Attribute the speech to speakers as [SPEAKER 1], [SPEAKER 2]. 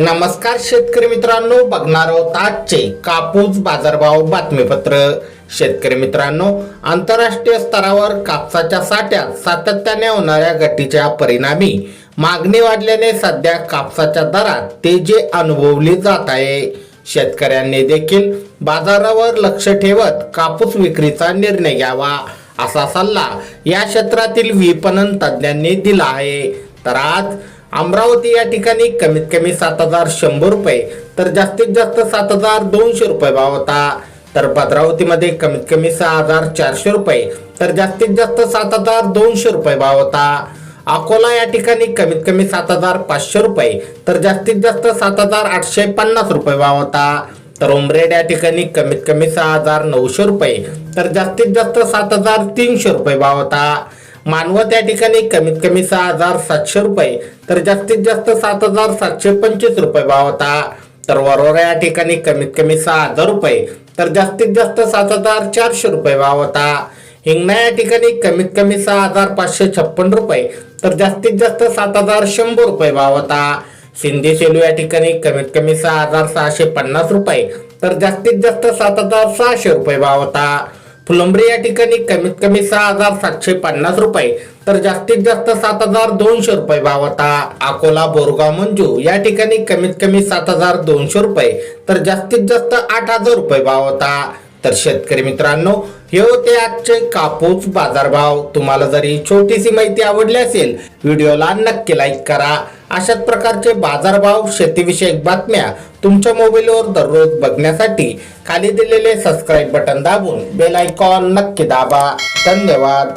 [SPEAKER 1] नमस्कार शेतकरी मित्रांनो बघणार आहोत आजचे कापूस बाजारभाव बातमीपत्र. शेतकरी मित्रांनो आंतरराष्ट्रीय स्तरावर कापसाच्या साठ्यात सातत्याने होणाऱ्या गटीच्या परिणामी मागणी वाढल्याने सध्या कापसाच्या दरात तेजी अनुभवली जात आहे. शेतकऱ्यांनी देखील बाजारावर लक्ष ठेवत कापूस विक्रीचा निर्णय घ्यावा असा सल्ला या क्षेत्रातील विपणन तज्ज्ञांनी दिला आहे. तर आज अमरावती या ठिकाणी कमीत कमी सात हजार शंभर रुपये तर जास्तीत जास्त सात हजार दोनशे रुपये भाव होता. तर भद्रावतीमध्ये कमीत कमी सहा हजार चारशे रुपये तर जास्तीत जास्त सात हजार दोनशे रुपये भाव होता. अकोला या ठिकाणी कमीत कमी सात हजार पाचशे रुपये तर जास्तीत जास्त सात हजार आठशे पन्नास रुपये भाव होता. तर उमरेड या ठिकाणी कमीत कमी सहा हजार नऊशे रुपये तर जास्तीत जास्त सात हजार तीनशे रुपये भाव होता. मानवत या ठिकाणी कमीत कमी सहा हजार सातशे रुपये तर जास्तीत जास्त सात हजार सातशे पंचवीस रुपये भाव होता. तर वरोरा या ठिकाणी कमीत कमी सहा हजार रुपये तर जास्तीत जास्त सात हजार चारशे रुपये भाव होता. हिंगणा या ठिकाणी कमीत कमी सहा हजार पाचशे छप्पन रुपये तर जास्तीत जास्त सात हजार शंभर रुपये भाव होता. सिंधी सेलू या ठिकाणी कमीत कमी सहा हजार सहाशे पन्नास रुपये तर जास्तीत जास्त सात हजार सहाशे रुपये भाव होता. फुलंब्री या ठिकाणी कमीत कमी सहा हजार सातशे पन्नास रुपये तर जास्तीत जास्त सात हजार दोनशे रुपये भाव होता अकोला बोरगाव मंजू या ठिकाणी कमीत कमी सात हजार दोनशे रुपये तर जास्तीत जास्त आठ हजार रुपये भाव होता तर शेतकरी मित्रांनो हे होते आजचे कापूस बाजारभाव. तुम्हाला जरी छोटीशी माहिती आवडली असेल व्हिडिओला नक्की लाईक करा. अशाच प्रकारचे बाजारभाव शेतीविषयक बातम्या तुमच्या मोबाईलवर दररोज बघण्यासाठी खाली दिलेले सबस्क्राईब बटन दाबून बेल आयकॉन नक्की दाबा. धन्यवाद.